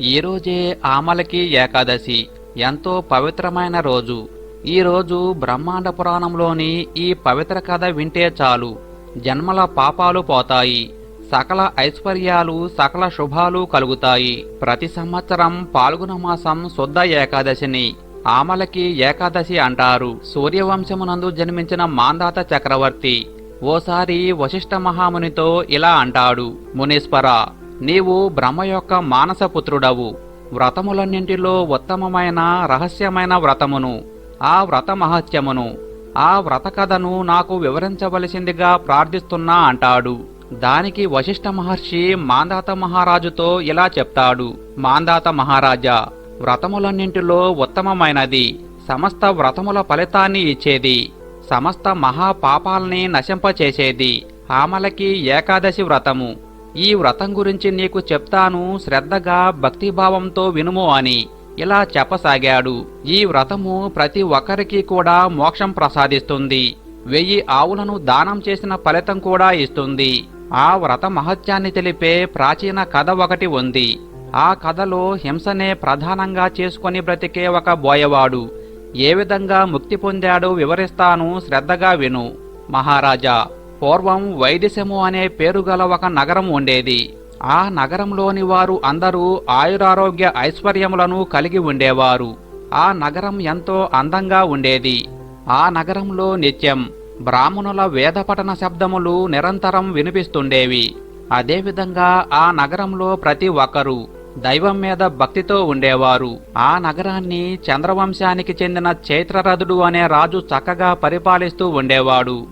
ఈరోజే ఆమలకి ఏకాదశి. ఎంతో పవిత్రమైన రోజు. ఈరోజు బ్రహ్మాండ పురాణంలోని ఈ పవిత్ర కథ వింటే చాలు. జన్మల పాపాలు పోతాయి. సకల ఐశ్వర్యాలు సకల శుభాలు కలుగుతాయి. ప్రతి సంవత్సరం పాల్గొన మాసం శుద్ధ ఏకాదశిని. ఆమలకి ఏకాదశి అంటారు. సూర్యవంశమునందు జన్మించిన మాందాత చక్రవర్తి. ఓసారి వశిష్ఠ మహామునితో ఇలా అంటాడు. మునీశ్వర నీవు బ్రహ్మ యొక్క మానసపుత్రుడవు వ్రతములన్నింటిలో ఉత్తమమైన రహస్యమైన వ్రతమును ఆ వ్రత మహత్యమును ఆ వ్రత కథను నాకు వివరించవలసిందిగా ప్రార్థిస్తున్నా అంటాడు. దానికి వశిష్ఠ మహర్షి మాందాత మహారాజుతో ఇలా చెప్తాడు. మాందాత మహారాజా వ్రతములన్నింటిలో ఉత్తమమైనది సమస్త వ్రతముల ఫలితాన్ని ఇచ్చేది సమస్త మహాపాపాల్ని నశింపచేసేది ఆమలకి ఏకాదశి వ్రతము. ఈ వ్రతం గురించి నీకు చెప్తాను శ్రద్ధగా భక్తిభావంతో వినుము అని. ఇలా చెప్పసాగాడు. ఈ వ్రతము ప్రతి ఒక్కరికి కూడా మోక్షం ప్రసాదిస్తుంది. వెయ్యి ఆవులను దానం చేసిన ఫలితం కూడా ఇస్తుంది. ఆ వ్రత మహత్యాన్ని తెలిపే ప్రాచీన కథ ఒకటి ఉంది. ఆ కథలో హింసనే ప్రధానంగా చేసుకొని బ్రతికే ఒక బోయవాడు. ఏ విధంగా ముక్తి పొందాడో వివరిస్తాను శ్రద్ధగా విను. మహారాజా పూర్వం వైదిశము అనే పేరు గల ఒక నగరం ఉండేది. ఆ నగరంలోని వారు అందరూ ఆయురారోగ్య ఐశ్వర్యములను కలిగి ఉండేవారు. ఆ నగరం ఎంతో అందంగా ఉండేది. ఆ నగరంలో నిత్యం బ్రాహ్మణుల వేదపఠన శబ్దములు నిరంతరం వినిపిస్తుండేవి. అదేవిధంగా ఆ నగరంలో ప్రతి ఒక్కరూ దైవం మీద భక్తితో ఉండేవారు. ఆ నగరాన్ని చంద్రవంశానికి చెందిన చైత్రరథుడు అనే రాజు చక్కగా పరిపాలిస్తూ ఉండేవాడు.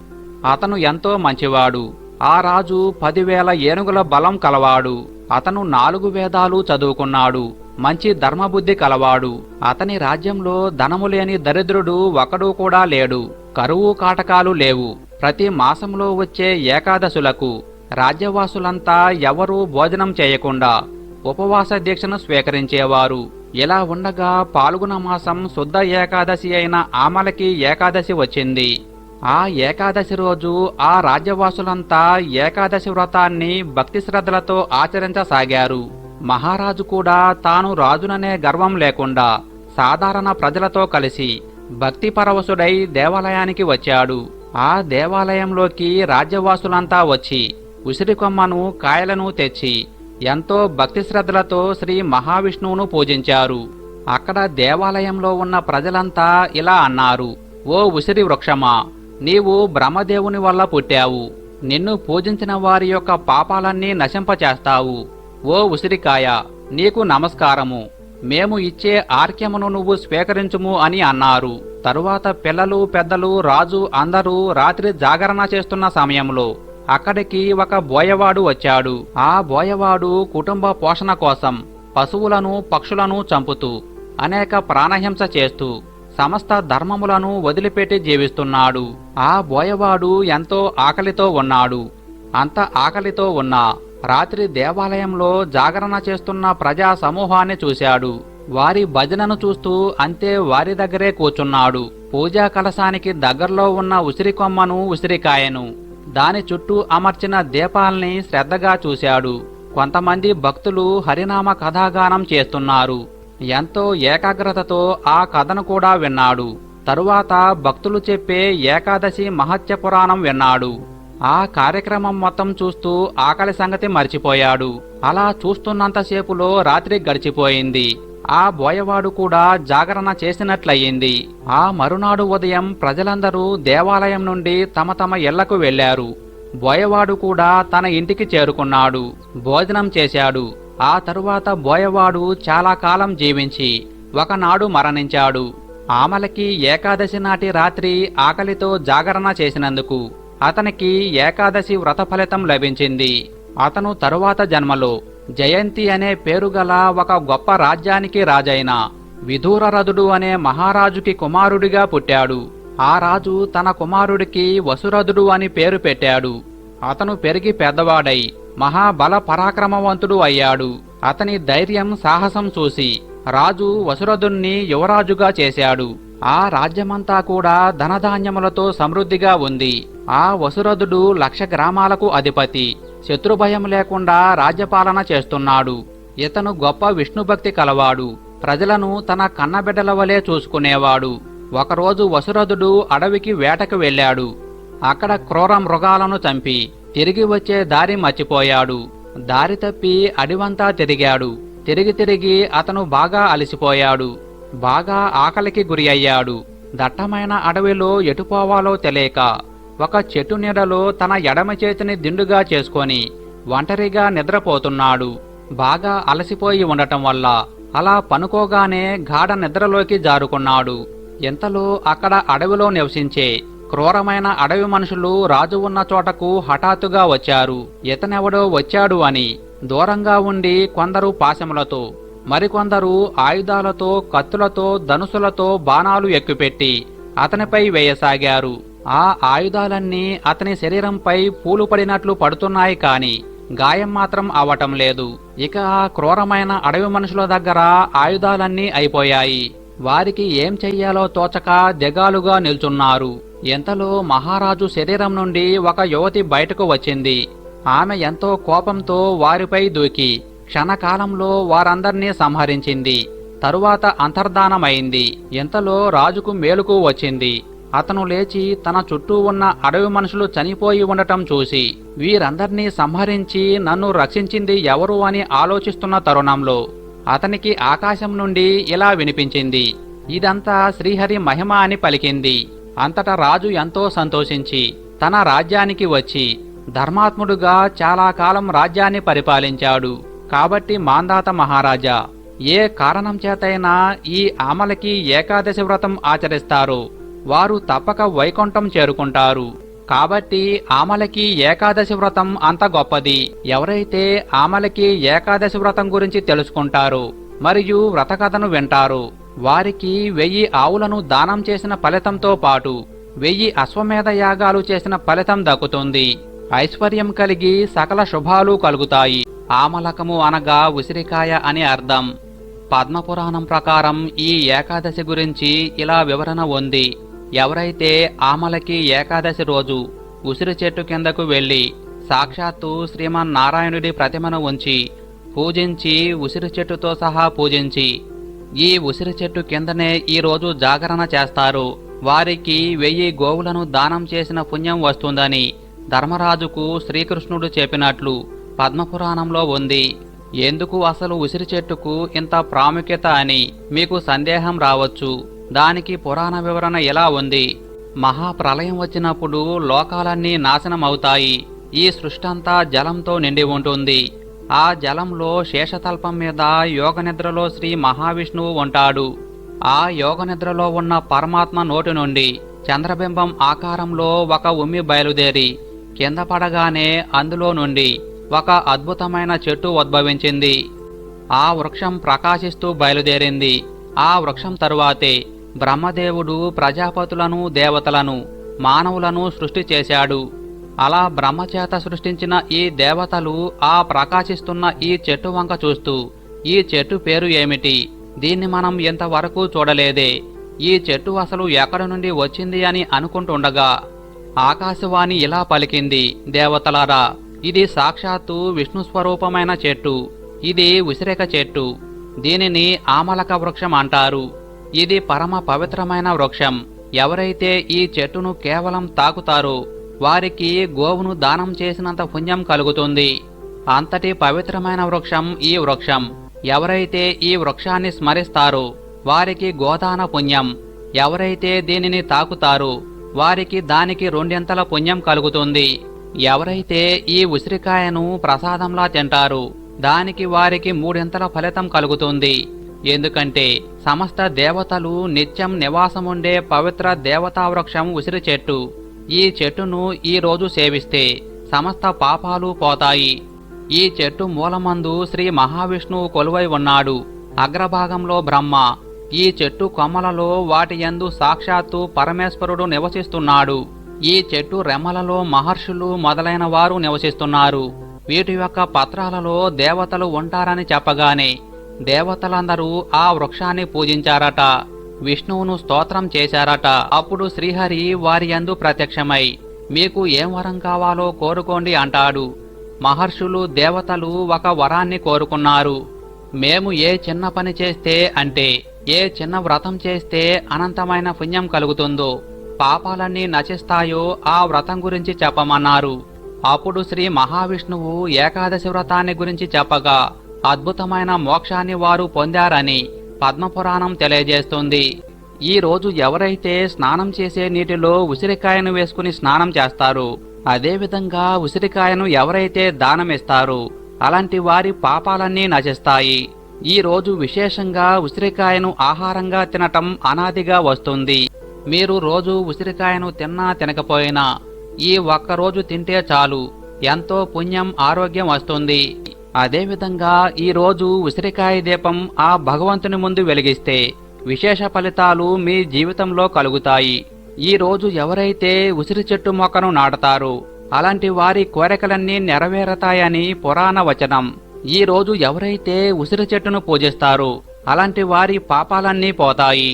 అతను ఎంతో మంచివాడు. ఆ రాజు పదివేల ఏనుగుల బలం కలవాడు. అతను నాలుగు వేదాలు చదువుకున్నాడు. మంచి ధర్మబుద్ధి కలవాడు. అతని రాజ్యంలో ధనము లేని దరిద్రుడు ఒకడు కూడా లేడు. కరువు కాటకాలు లేవు. ప్రతి మాసంలో వచ్చే ఏకాదశులకు రాజ్యవాసులంతా ఎవరూ భోజనం చేయకుండా ఉపవాస దీక్షను స్వీకరించేవారు. ఇలా ఉండగా పాల్గొన మాసం శుద్ధ ఏకాదశి అయిన ఆమలకి ఏకాదశి వచ్చింది. ఆ ఏకాదశి రోజు ఆ రాజ్యవాసులంతా ఏకాదశి వ్రతాన్ని భక్తి శ్రద్ధలతో ఆచరించసాగారు. మహారాజు కూడా తాను రాజుననే గర్వం లేకుండా సాధారణ ప్రజలతో కలిసి భక్తి పరవశుడై దేవాలయానికి వచ్చాడు. ఆ దేవాలయంలోకి రాజ్యవాసులంతా వచ్చి ఉసిరికొమ్మను కాయలను తెచ్చి ఎంతో భక్తి శ్రద్ధలతో శ్రీ మహావిష్ణువును పూజించారు. అక్కడ దేవాలయంలో ఉన్న ప్రజలంతా ఇలా అన్నారు ఓ ఉసిరి వృక్షమా నీవు బ్రహ్మదేవుని వల్ల పుట్టావు. నిన్ను పూజించిన వారి యొక్క పాపాలన్నీ నశింపచేస్తావు. ఓ ఉసిరికాయ నీకు నమస్కారము. మేము ఇచ్చే ఆర్క్యమును నువ్వు స్వీకరించుము అని అన్నారు. తరువాత పిల్లలు పెద్దలు రాజు అందరూ రాత్రి జాగరణ చేస్తున్న సమయంలో అక్కడికి ఒక బోయవాడు వచ్చాడు. ఆ బోయవాడు కుటుంబ పోషణ కోసం పశువులను పక్షులను చంపుతూ అనేక ప్రాణహింస చేస్తూ సమస్త ధర్మములను వదిలిపెట్టి జీవిస్తున్నాడు. ఆ బోయవాడు ఎంతో ఆకలితో ఉన్నాడు. అంత ఆకలితో ఉన్నా రాత్రి దేవాలయంలో జాగరణ చేస్తున్న ప్రజా సమూహాన్ని చూశాడు. వారి భజనను చూస్తూ అంతే వారి దగ్గరే కూర్చున్నాడు. పూజా కలశానికి దగ్గరలో ఉన్న ఉసిరి కొమ్మను ఉసిరికాయను దాని చుట్టూ అమర్చిన దీపాల్ని శ్రద్ధగా చూశాడు. కొంతమంది భక్తులు హరినామ కథాగానం చేస్తున్నారు. ఎంతో ఏకాగ్రతతో ఆ కథను కూడా విన్నాడు. తరువాత భక్తులు చెప్పే ఏకాదశి మహత్య పురాణం విన్నాడు. ఆ కార్యక్రమం మొత్తం చూస్తూ ఆకలి సంగతి మర్చిపోయాడు. అలా చూస్తున్నంతసేపులో రాత్రి గడిచిపోయింది. ఆ బోయవాడు కూడా జాగరణ చేసినట్లయింది. ఆ మరునాడు ఉదయం ప్రజలందరూ దేవాలయం నుండి తమ తమ ఇళ్ళకు వెళ్ళారు బోయవాడు కూడా తన ఇంటికి చేరుకున్నాడు. భోజనం చేశాడు. ఆ తరువాత బోయవాడు చాలా కాలం జీవించి ఒకనాడు మరణించాడు. ఆమలకి ఏకాదశి నాటి రాత్రి ఆకలితో జాగరణ చేసినందుకు అతనికి ఏకాదశి వ్రత ఫలితం లభించింది. అతను తరువాత జన్మలో జయంతి అనే పేరుగల ఒక గొప్ప రాజ్యానికి రాజైన విధూరరథుడు అనే మహారాజుకి కుమారుడిగా పుట్టాడు. ఆ రాజు తన కుమారుడికి వసురథుడు అని పేరు పెట్టాడు. అతను పెరిగి పెద్దవాడై మహాబల పరాక్రమవంతుడు అయ్యాడు. అతని ధైర్యం సాహసం చూసి రాజు వసురథుణ్ణి యువరాజుగా చేశాడు. ఆ రాజ్యమంతా కూడా ధనధాన్యములతో సమృద్ధిగా ఉంది. ఆ వసురథుడు లక్ష గ్రామాలకు అధిపతి. శత్రుభయం లేకుండా రాజ్యపాలన చేస్తున్నాడు. ఇతను గొప్ప విష్ణుభక్తి కలవాడు. ప్రజలను తన కన్నబిడ్డల వలె చూసుకునేవాడు. ఒకరోజు వసురథుడు అడవికి వేటకు వెళ్ళాడు. అక్కడ క్రూర మృగాలను చంపి తిరిగి వచ్చే దారి మర్చిపోయాడు. దారి తప్పి అడివంతా తిరిగాడు. తిరిగి తిరిగి అతను బాగా అలసిపోయాడు. బాగా ఆకలికి గురి అయ్యాడు. దట్టమైన అడవిలో ఎటుపోవాలో తెలియక ఒక చెట్టు నీడలో తన ఎడమ చేతిని దిండుగా చేసుకొని ఒంటరిగా నిద్రపోతున్నాడు. బాగా అలసిపోయి ఉండటం వల్ల అలా పనుకోగానే గాఢ నిద్రలోకి జారుకున్నాడు. ఇంతలో అక్కడ అడవిలో నివసించే క్రూరమైన అడవి మనుషులు రాజు ఉన్న చోటకు హఠాత్తుగా వచ్చారు. ఇతనెవడో వచ్చాడు అని దూరంగా ఉండి కొందరు పాశములతో మరికొందరు ఆయుధాలతో కత్తులతో ధనుసులతో బాణాలు ఎక్కుపెట్టి అతనిపై వేయసాగారు. ఆ ఆయుధాలన్నీ అతని శరీరంపై పూలు పడినట్లు పడుతున్నాయి కాని గాయం మాత్రం అవటం లేదు. ఇక ఆ క్రూరమైన అడవి మనుషుల దగ్గర ఆయుధాలన్నీ అయిపోయాయి. వారికి ఏం చెయ్యాలో తోచక దిగాలుగా నిల్చున్నారు. ఎంతలో మహారాజు శరీరం నుండి ఒక యువతి బయటకు వచ్చింది. ఆమె ఎంతో కోపంతో వారిపై దూకి క్షణకాలంలో వారందర్నీ సంహరించింది. తరువాత అంతర్ధానమైంది. ఎంతలో రాజుకు మేలుకు వచ్చింది. అతను లేచి తన చుట్టూ ఉన్న అడవి మనుషులు చనిపోయి ఉండటం చూసి వీరందర్నీ సంహరించి నన్ను రక్షించింది ఎవరు అని ఆలోచిస్తున్న తరుణంలో అతనికి ఆకాశం నుండి ఇలా వినిపించింది. ఇదంతా శ్రీహరి మహిమ అని పలికింది. అంతటా రాజు ఎంతో సంతోషించి తన రాజ్యానికి వచ్చి ధర్మాత్ముడుగా చాలా కాలం రాజ్యాన్ని పరిపాలించాడు. కాబట్టి మాందాత మహారాజా ఏ కారణం చేతైనా ఈ ఆమలకి ఏకాదశి వ్రతం ఆచరిస్తారో. వారు తప్పక వైకుంఠం చేరుకుంటారు. కాబట్టి ఆమలకి ఏకాదశి వ్రతం అంత గొప్పది. ఎవరైతే ఆమలకి ఏకాదశి వ్రతం గురించి తెలుసుకుంటారో మరియు వ్రతకథను వింటారు వారికి వెయ్యి ఆవులను దానం చేసిన ఫలితంతో పాటు వెయ్యి అశ్వమేధ యాగాలు చేసిన ఫలితం దక్కుతుంది. ఐశ్వర్యం కలిగి సకల శుభాలు కలుగుతాయి. ఆమలకము అనగా ఉసిరికాయ అని అర్థం. పద్మపురాణం ప్రకారం ఈ ఏకాదశి గురించి ఇలా వివరణ ఉంది. ఎవరైతే ఆమలకి ఏకాదశి రోజు ఉసిరి చెట్టు కిందకు వెళ్ళి సాక్షాత్తు శ్రీమన్నారాయణుడి ప్రతిమను ఉంచి పూజించి ఉసిరి చెట్టుతో సహా పూజించి ఈ ఉసిరి చెట్టు కిందనే ఈ రోజు జాగరణ చేస్తారు. వారికి వెయ్యి గోవులను దానం చేసిన పుణ్యం వస్తుందని ధర్మరాజుకు శ్రీకృష్ణుడు చెప్పినట్లు పద్మపురాణంలో ఉంది. ఎందుకు అసలు ఉసిరి చెట్టుకు ఇంత ప్రాముఖ్యత అని మీకు సందేహం రావచ్చు. దానికి పురాణ వివరణ ఎలా ఉంది? మహాప్రలయం వచ్చినప్పుడు లోకాలన్నీ నాశనమవుతాయి. ఈ సృష్టంతా జలంతో నిండి ఉంటుంది. ఆ జలంలో శేషతల్పం మీద యోగనిద్రలో శ్రీ మహావిష్ణువు ఉంటాడు. ఆ యోగనిద్రలో ఉన్న పరమాత్మ నోటి నుండి చంద్రబింబం ఆకారంలో ఒక ఉమ్మి బయలుదేరి కింద పడగానే అందులో నుండి ఒక అద్భుతమైన చెట్టు ఉద్భవించింది. ఆ వృక్షం ప్రకాశిస్తూ బయలుదేరింది. ఆ వృక్షం తరువాతే బ్రహ్మదేవుడు ప్రజాపతులను దేవతలను మానవులను సృష్టి చేశాడు. అలా బ్రహ్మచేత సృష్టించిన ఈ దేవతలు ఆ ప్రకాశిస్తున్న ఈ చెట్టు వంక చూస్తూ ఈ చెట్టు పేరు ఏమిటి? దీన్ని మనం ఇంతవరకు చూడలేదే. ఈ చెట్టు అసలు ఎక్కడి నుండి వచ్చింది అని అనుకుంటుండగా ఆకాశవాణి ఇలా పలికింది దేవతలారా ఇది సాక్షాత్తు విష్ణు స్వరూపమైన చెట్టు ఇది ఉసిరిక చెట్టు దీనిని ఆమలక వృక్షం అంటారు. ఇది పరమ పవిత్రమైన వృక్షం. ఎవరైతే ఈ చెట్టును కేవలం తాకుతారో వారికి గోవును దానం చేసినంత పుణ్యం కలుగుతుంది. అంతటి పవిత్రమైన వృక్షం ఈ వృక్షం. ఎవరైతే ఈ వృక్షాన్ని స్మరిస్తారో వారికి గోదాన పుణ్యం. ఎవరైతే దీనిని తాకుతారో వారికి దానికి రెండింతల పుణ్యం కలుగుతుంది. ఎవరైతే ఈ ఉసిరికాయను ప్రసాదంలా తింటారు దానికి వారికి మూడింతల ఫలితం కలుగుతుంది. ఎందుకంటే సమస్త దేవతలు నిత్యం నివాసముండే పవిత్ర దేవతా వృక్షం ఉసిరి చెట్టు. ఈ చెట్టును ఈ రోజు సేవిస్తే సమస్త పాపాలు పోతాయి. ఈ చెట్టు మూలమందు శ్రీ మహావిష్ణువు కొలువై ఉన్నాడు. అగ్రభాగంలో బ్రహ్మ ఈ చెట్టు కొమ్మలలో వాటి యందు సాక్షాత్తు పరమేశ్వరుడు నివసిస్తున్నాడు. ఈ చెట్టు రెమ్మలలో మహర్షులు మొదలైన వారు నివసిస్తున్నారు. వీటి యొక్క పత్రాలలో దేవతలు ఉంటారని చెప్పగానే దేవతలందరూ ఆ వృక్షాన్ని పూజించారట. విష్ణువును స్తోత్రం చేశారట. అప్పుడు శ్రీహరి వారి యందు ప్రత్యక్షమై మీకు ఏం వరం కావాలో కోరుకోండి అంటాడు. మహర్షులు దేవతలు ఒక వరాన్ని కోరుకున్నారు. మేము ఏ చిన్న పని చేస్తే అంటే ఏ చిన్న వ్రతం చేస్తే అనంతమైన పుణ్యం కలుగుతుందో పాపాలన్నీ నశిస్తాయో ఆ వ్రతం గురించి చెప్పమన్నారు. అప్పుడు శ్రీ మహావిష్ణువు ఏకాదశి వ్రతాన్ని గురించి చెప్పగా అద్భుతమైన మోక్షాన్ని వారు పొందారని పద్మపురాణం తెలియజేస్తుంది. ఈ రోజు ఎవరైతే స్నానం చేసే నీటిలో ఉసిరికాయను వేసుకుని స్నానం చేస్తారు అదేవిధంగా ఉసిరికాయను ఎవరైతే దానమిస్తారు అలాంటి వారి పాపాలన్నీ నశిస్తాయి. ఈ రోజు విశేషంగా ఉసిరికాయను ఆహారంగా తినటం అనాదిగా వస్తుంది. మీరు రోజు ఉసిరికాయను తిన్నా తినకపోయినా ఈ ఒక్క రోజు తింటే చాలు ఎంతో పుణ్యం ఆరోగ్యం వస్తుంది. అదేవిధంగా ఈరోజు ఉసిరికాయ దీపం ఆ భగవంతుని ముందు వెలిగిస్తే విశేష ఫలితాలు మీ జీవితంలో కలుగుతాయి. ఈ రోజు ఎవరైతే ఉసిరి చెట్టు మొక్కను నాటతారు అలాంటి వారి కోరికలన్నీ నెరవేరతాయని పురాణ వచనం. ఈరోజు ఎవరైతే ఉసిరి చెట్టును పూజిస్తారో అలాంటి వారి పాపాలన్నీ పోతాయి.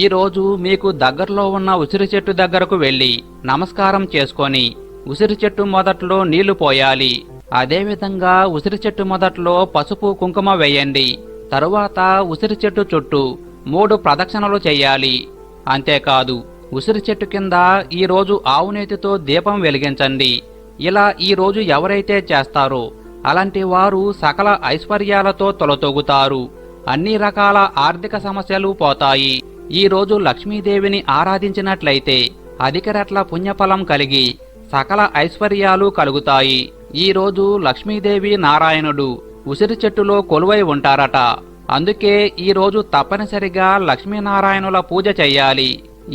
ఈ రోజు మీకు దగ్గరలో ఉన్న ఉసిరి చెట్టు దగ్గరకు వెళ్ళి నమస్కారం చేసుకొని ఉసిరి చెట్టు మొదట్లో నీళ్ళు పోయాలి. అదేవిధంగా ఉసిరి చెట్టు మొదట్లో పసుపు కుంకుమ వేయండి. తరువాత ఉసిరి చెట్టు చుట్టూ మూడు ప్రదక్షిణలు చేయాలి. అంతేకాదు ఉసిరి చెట్టు కింద ఈ రోజు ఆవునేతితో దీపం వెలిగించండి. ఇలా ఈ రోజు ఎవరైతే చేస్తారో అలాంటి వారు సకల ఐశ్వర్యాలతో తొలతొగుతారు. అన్ని రకాల ఆర్థిక సమస్యలు పోతాయి. ఈ రోజు లక్ష్మీదేవిని ఆరాధించినట్లయితే అధిక రెట్ల పుణ్యఫలం కలిగి సకల ఐశ్వర్యాలు కలుగుతాయి. ఈరోజు లక్ష్మీదేవి నారాయణుడు ఉసిరి చెట్టులో కొలువై ఉంటారట. అందుకే ఈరోజు తప్పనిసరిగా లక్ష్మీనారాయణుల పూజ చెయ్యాలి.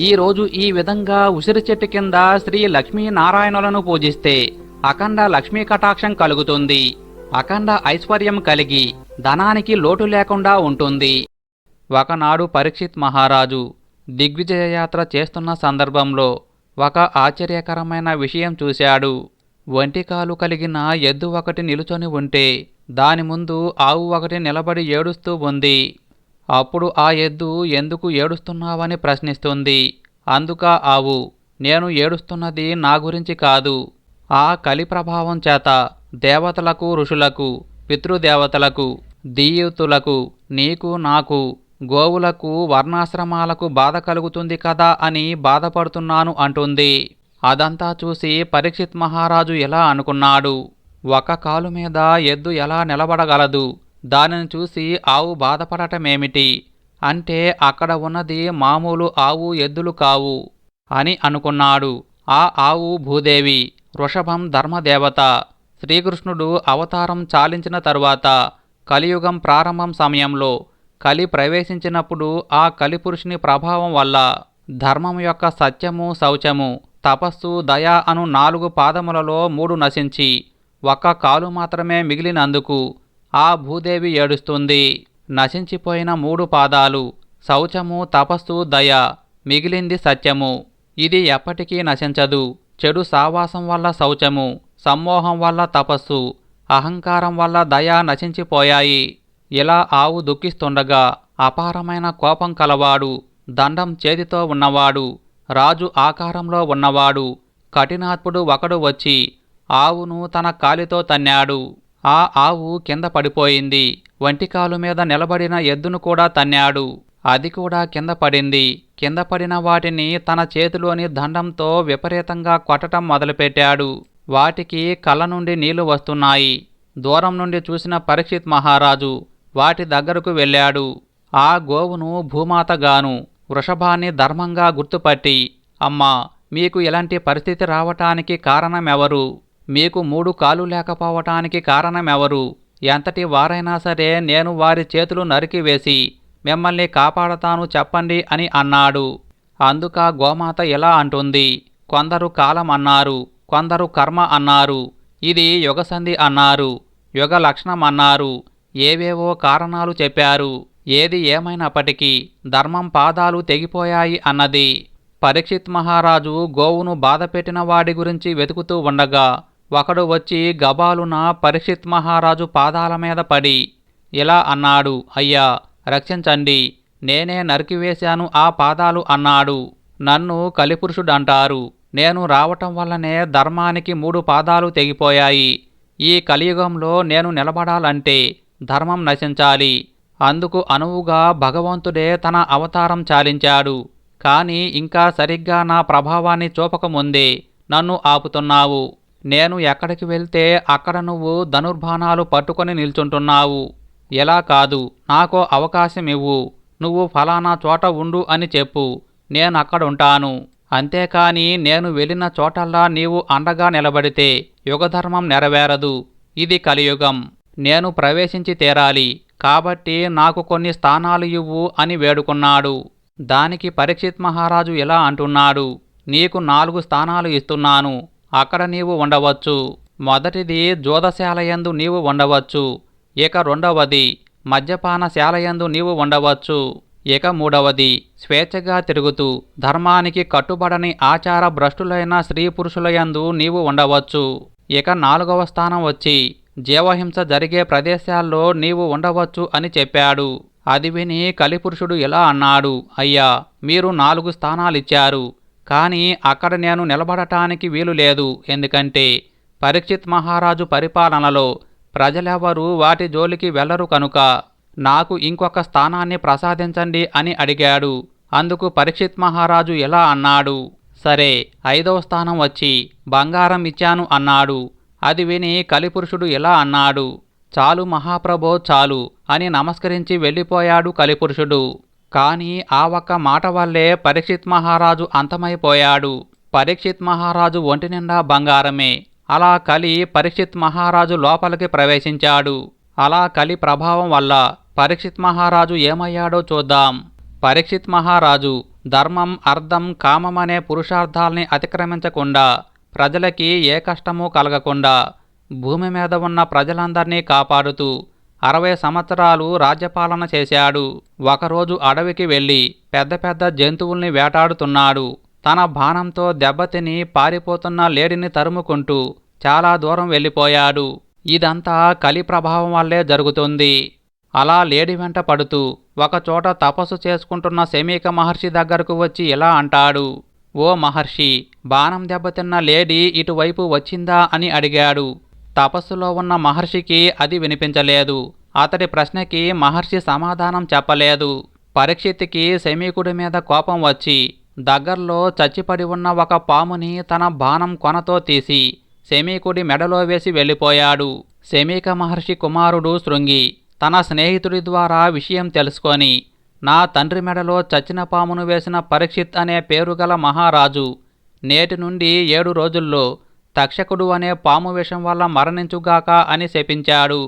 ఈరోజు ఈ విధంగా ఉసిరి చెట్టు కింద శ్రీ లక్ష్మీనారాయణులను పూజిస్తే అఖండ లక్ష్మీ కటాక్షం కలుగుతుంది. అఖండ ఐశ్వర్యం కలిగి ధనానికి లోటు లేకుండా ఉంటుంది. ఒకనాడు పరీక్షిత్ మహారాజు దిగ్విజయ యాత్ర చేస్తున్న సందర్భంలో ఒక ఆశ్చర్యకరమైన విషయం చూశాడు. ఒంటికాలు కలిగిన ఎద్దు ఒకటి నిలుచొని ఉంటే దాని ముందు ఆవు ఒకటి నిలబడి ఏడుస్తూ ఉంది. అప్పుడు ఆ ఎద్దు ఎందుకు ఏడుస్తున్నావని ప్రశ్నిస్తుంది. అందుక ఆవు నేను ఏడుస్తున్నది నా గురించి కాదు. ఆ కలి ప్రభావం చేత దేవతలకు ఋషులకు పితృదేవతలకు దీయుతులకు నీకు నాకు గోవులకు వర్ణాశ్రమాలకు బాధ కలుగుతుంది కదా అని బాధపడుతున్నాను అంటుంది. అదంతా చూసి పరీక్షిత్ మహారాజు ఎలా అనుకున్నాడు? ఒక కాలు మీద ఎద్దు ఎలా నిలబడగలదు? దానిని చూసి ఆవు బాధపడటమేమిటి? అంటే అక్కడ ఉన్నది మామూలు ఆవు ఎద్దులు కావు అని అనుకున్నాడు. ఆ ఆవు భూదేవి వృషభం ధర్మదేవత. శ్రీకృష్ణుడు అవతారం చాలించిన తరువాత కలియుగం ప్రారంభం సమయంలో కలి ప్రవేశించినప్పుడు ఆ కలిపురుషుని ప్రభావం వల్ల ధర్మం యొక్క సత్యము శౌచము తపస్సు దయ అను నాలుగు పాదములలో మూడు నశించి ఒక్క కాలు మాత్రమే మిగిలినందుకు ఆ భూదేవి ఏడుస్తుంది. నశించిపోయిన మూడు పాదాలు శౌచము తపస్సు దయ మిగిలింది సత్యము. ఇది ఎప్పటికీ నశించదు. చెడు సావాసం వల్ల శౌచము సమ్మోహం వల్ల తపస్సు అహంకారం వల్ల దయ నశించిపోయాయి. ఇలా ఆవు దుఃఖిస్తుండగా అపారమైన కోపం కలవాడు దండం చేతితో ఉన్నవాడు రాజు ఆకారంలో ఉన్నవాడు. కఠినాత్ముడు ఒకడు వచ్చి ఆవును తన కాలితో తన్నాడు. ఆ ఆవు కింద పడిపోయింది. వంటికాలు మీద నిలబడిన ఎద్దును కూడా తన్నాడు. అది కూడా కింద పడింది. కింద పడిన వాటిని తన చేతిలోని దండంతో విపరీతంగా కొట్టటం మొదలుపెట్టాడు. వాటికి కళ్ళ నుండి నీళ్ళు వస్తున్నాయి. దూరం నుండి చూసిన పరీక్షిత్ మహారాజు వాటి దగ్గరకు వెళ్ళాడు. ఆ గోవును భూమాతగాను వృషభాన్ని ధర్మంగా గుర్తుపట్టి అమ్మా మీకు ఇలాంటి పరిస్థితి రావటానికి కారణమెవరు? మీకు మూడు కాలు లేకపోవటానికి కారణమెవరు? ఎంతటి వారైనా సరే నేను వారి చేతులు నరికివేసి మిమ్మల్ని కాపాడతాను చెప్పండి అని అన్నాడు. అందుక గోమాత ఇలా అంటుంది. కొందరు కాలం అన్నారు కొందరు కర్మ అన్నారు ఇది యుగసంధి అన్నారు యుగ లక్షణం అన్నారు ఏవేవో కారణాలు చెప్పారు. ఏది ఏమైనప్పటికీ ధర్మం పాదాలు తెగిపోయాయి అన్నది. పరీక్షిత్ మహారాజు గోవును బాధపెట్టిన వాడి గురించి వెతుకుతూ ఉండగా ఒకడు వచ్చి గబాలున పరీక్షిత్ మహారాజు పాదాల మీద పడి ఇలా అన్నాడు అయ్యా రక్షించండి నేనే నరికివేశాను ఆ పాదాలు అన్నాడు. నన్ను కలిపురుషుడంటారు. నేను రావటం వల్లనే ధర్మానికి మూడు పాదాలు తెగిపోయాయి. ఈ కలియుగంలో నేను నిలబడాలంటే ధర్మం నశించాలి. అందుకు అనువుగా భగవంతుడే తన అవతారం చాలించాడు. కానీ ఇంకా సరిగ్గా నా ప్రభావాన్ని చూపకముందే నన్ను ఆపుతున్నావు. నేను ఎక్కడికి వెళ్తే అక్కడ నువ్వు ధనుర్బాణాలు పట్టుకొని నిల్చుంటున్నావు. ఎలా కాదు నాకు అవకాశం ఇవ్వు నువ్వు ఫలానా చోట ఉండు అని చెప్పు. నేను అక్కడుంటాను అంతేకాని నేను వెళ్ళిన చోటల్లా నీవు అండగా నిలబడితే యుగధర్మం నెరవేరదు. ఇది కలియుగం. నేను ప్రవేశించి తీరాలి. కాబట్టి నాకు కొన్ని స్థానాలు ఇవ్వు అని వేడుకున్నాడు. దానికి పరీక్షిత్ మహారాజు ఇలా అంటున్నాడు నీకు నాలుగు స్థానాలు ఇస్తున్నాను అక్కడ నీవు ఉండవచ్చు. మొదటిది జోదశాలయందు నీవు ఉండవచ్చు ఇక రెండవది మద్యపానశాలయందు నీవు ఉండవచ్చు ఇక మూడవది స్వేచ్ఛగా తిరుగుతూ ధర్మానికి కట్టుబడని ఆచార భ్రష్టులైన స్త్రీ పురుషులయందు నీవు ఉండవచ్చు ఇక నాలుగవ స్థానం వచ్చి జీవహింస జరిగే ప్రదేశాల్లో నీవు ఉండవచ్చు అని చెప్పాడు. అది విని కలిపురుషుడు ఇలా అన్నాడు అయ్యా మీరు నాలుగు స్థానాలిచ్చారు కానీ అక్కడ నేను నిలబడటానికి వీలు లేదు. ఎందుకంటే పరీక్షిత్ మహారాజు పరిపాలనలో ప్రజలెవరూ వాటి జోలికి వెళ్ళరు కనుక నాకు ఇంకొక స్థానాన్ని ప్రసాదించండి అని అడిగాడు. అందుకు పరీక్షిత్ మహారాజు ఎలా అన్నాడు సరే ఐదవ స్థానం వచ్చి బంగారం ఇచ్చాను అన్నాడు. అది విని కలిపురుషుడు ఇలా అన్నాడు చాలు మహాప్రభో చాలు అని నమస్కరించి వెళ్ళిపోయాడు కలిపురుషుడు. కానీ ఆ ఒక్క మాట వల్లే పరీక్షిత్ మహారాజు అంతమైపోయాడు. పరీక్షిత్ మహారాజు ఒంటి నిండా బంగారమే. అలా కలి పరీక్షిత్ మహారాజు లోపలికి ప్రవేశించాడు. అలా కలి ప్రభావం వల్ల పరీక్షిత్ మహారాజు ఏమయ్యాడో చూద్దాం. పరీక్షిత్ మహారాజు ధర్మం అర్థం కామం అనే పురుషార్థాల్ని అతిక్రమించకుండా ప్రజలకి ఏ కష్టమూ కలగకుండా భూమి మీద ఉన్న ప్రజలందరినీ కాపాడుతూ అరవై సంవత్సరాలు రాజ్యపాలన చేశాడు. ఒకరోజు అడవికి వెళ్ళి పెద్ద పెద్ద జంతువుల్ని వేటాడుతున్నాడు. తన బాణంతో దెబ్బతిని పారిపోతున్న లేడిని తరుముకుంటూ చాలా దూరం వెళ్ళిపోయాడు. ఇదంతా కలి ప్రభావం వల్లే జరుగుతుంది. అలా లేడి వెంట పడుతూ ఒకచోట తపస్సు చేసుకుంటున్న శమీక మహర్షి దగ్గరకు వచ్చి ఇలా అంటాడు. ఓ మహర్షి బాణం దెబ్బతిన్న లేడీ ఇటువైపు వచ్చిందా అని అడిగాడు. తపస్సులో ఉన్న మహర్షికి అది వినిపించలేదు. అతడి ప్రశ్నకి మహర్షి సమాధానం చెప్పలేదు. పరీక్షిత్కి శమీకుడి మీద కోపం వచ్చి దగ్గర్లో చచ్చిపడి ఉన్న ఒక పాముని తన బాణం కొనతో తీసి శమీకుడి మెడలో వేసి వెళ్ళిపోయాడు. శమీక మహర్షి కుమారుడు శృంగి తన స్నేహితుడి ద్వారా విషయం తెలుసుకొని నా తండ్రి మెడలో చచ్చిన పామును వేసిన పరీక్షిత్ అనే పేరుగల మహారాజు నేటి నుండి ఏడు రోజుల్లో తక్షకుడు అనే పాము విషం వల్ల మరణించుగాక అని శపించాడు.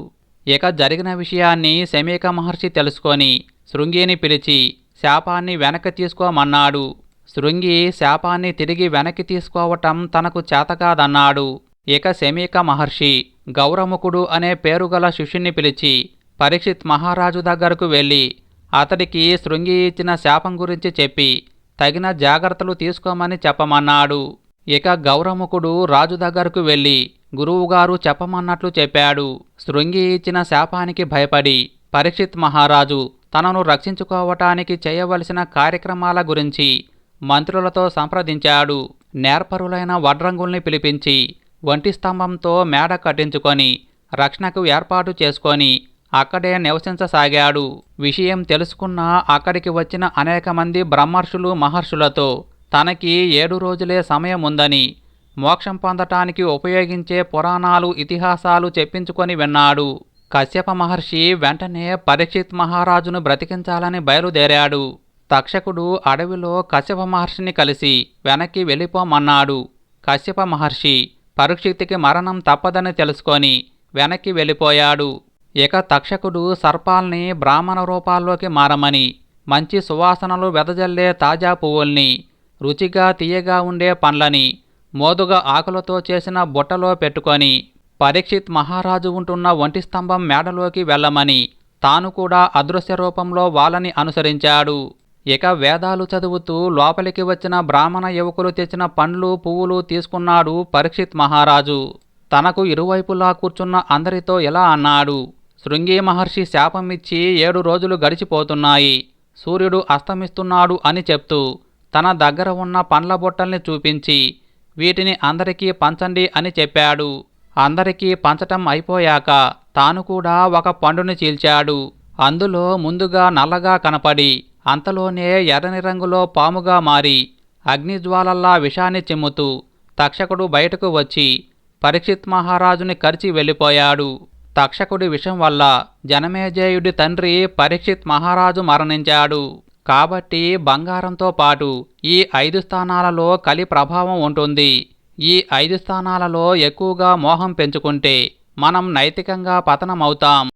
ఇక జరిగిన విషయాన్ని శమీక మహర్షి తెలుసుకొని శృంగిని పిలిచి శాపాన్ని వెనక్కి తీసుకోమన్నాడు. శృంగి శాపాన్ని తిరిగి వెనక్కి తీసుకోవటం తనకు చేతకాదన్నాడు. ఇక శమీక మహర్షి గౌరముఖుడు అనే పేరుగల శిష్యుణ్ణి పిలిచి పరీక్షిత్ మహారాజు దగ్గరకు వెళ్ళి అతడికి శృంగి ఇచ్చిన శాపం గురించి చెప్పి తగిన జాగ్రత్తలు తీసుకోమని చెప్పమన్నాడు. ఇక గౌరముఖుడు రాజు దగ్గరకు వెళ్ళి గురువుగారు చెప్పమన్నట్లు చెప్పాడు. శృంగి ఇచ్చిన శాపానికి భయపడి పరీక్షిత్ మహారాజు తనను రక్షించుకోవటానికి చేయవలసిన కార్యక్రమాల గురించి మంత్రులతో సంప్రదించాడు. నేర్పరులైన వడ్రంగుల్ని పిలిపించి ఒంటి స్తంభంతో మేడ కట్టించుకొని రక్షణకు ఏర్పాటు చేసుకొని అక్కడే నివసించసాగాడు. విషయం తెలుసుకున్న అక్కడికి వచ్చిన అనేక మంది బ్రహ్మర్షులు మహర్షులతో తనకి ఏడు రోజులే సమయం ఉందని మోక్షం పొందటానికి ఉపయోగించే పురాణాలు ఇతిహాసాలు చెప్పించుకొని విన్నాడు. కశ్యప మహర్షి వెంటనే పరీక్షిత్ మహారాజును బ్రతికించాలని బయలుదేరాడు. తక్షకుడు అడవిలో కశ్యప మహర్షిని కలిసి వెనక్కి వెళ్ళిపోమన్నాడు. కశ్యప మహర్షి పరీక్షిత్కి మరణం తప్పదని తెలుసుకొని వెనక్కి వెళ్ళిపోయాడు. ఇక తక్షకుడు సర్పాల్ని బ్రాహ్మణ రూపాల్లోకి మారమని మంచి సువాసనలు వెదజల్లే తాజా పువ్వుల్ని రుచిగా తీయగా ఉండే పండ్లని మోదుగా ఆకులతో చేసిన బుట్టలో పెట్టుకొని పరీక్షిత్ మహారాజు ఉంటున్న ఒంటి స్తంభం మేడలోకి వెళ్ళమని తాను కూడా అదృశ్య రూపంలో వాళ్ళని అనుసరించాడు. ఇక వేదాలు చదువుతూ లోపలికి వచ్చిన బ్రాహ్మణ యువకులు తెచ్చిన పండ్లు పువ్వులు తీసుకున్నాడు పరీక్షిత్ మహారాజు. తనకు ఇరువైపులా కూర్చున్న అందరితో ఇలా అన్నాడు. శృంగి మహర్షి శాపమిచ్చి ఏడు రోజులు గడిచిపోతున్నాయి. సూర్యుడు అస్తమిస్తున్నాడు అని చెప్తూ తన దగ్గర ఉన్న పండ్ల బొట్టల్ని చూపించి వీటిని అందరికీ పంచండి అని చెప్పాడు. అందరికీ పంచటం అయిపోయాక తాను కూడా ఒక పండుని చీల్చాడు. అందులో ముందుగా నల్లగా కనపడి అంతలోనే ఎర్రని రంగులో పాముగా మారి అగ్నిజ్వాలల్లా విషాన్ని చిమ్ముతూ తక్షకుడు బయటకు వచ్చి పరీక్షిత్ మహారాజుని కరిచి వెళ్ళిపోయాడు. తక్షకుడి విషం వల్ల జనమేజయుడి తండ్రి పరీక్షిత్ మహారాజు మరణించాడు. కాబట్టి బంగారంతో పాటు ఈ ఐదు స్థానాలలో కలి ప్రభావం ఉంటుంది. ఈ ఐదు స్థానాలలో ఎక్కువగా మోహం పెంచుకుంటే మనం నైతికంగా పతనమవుతాం.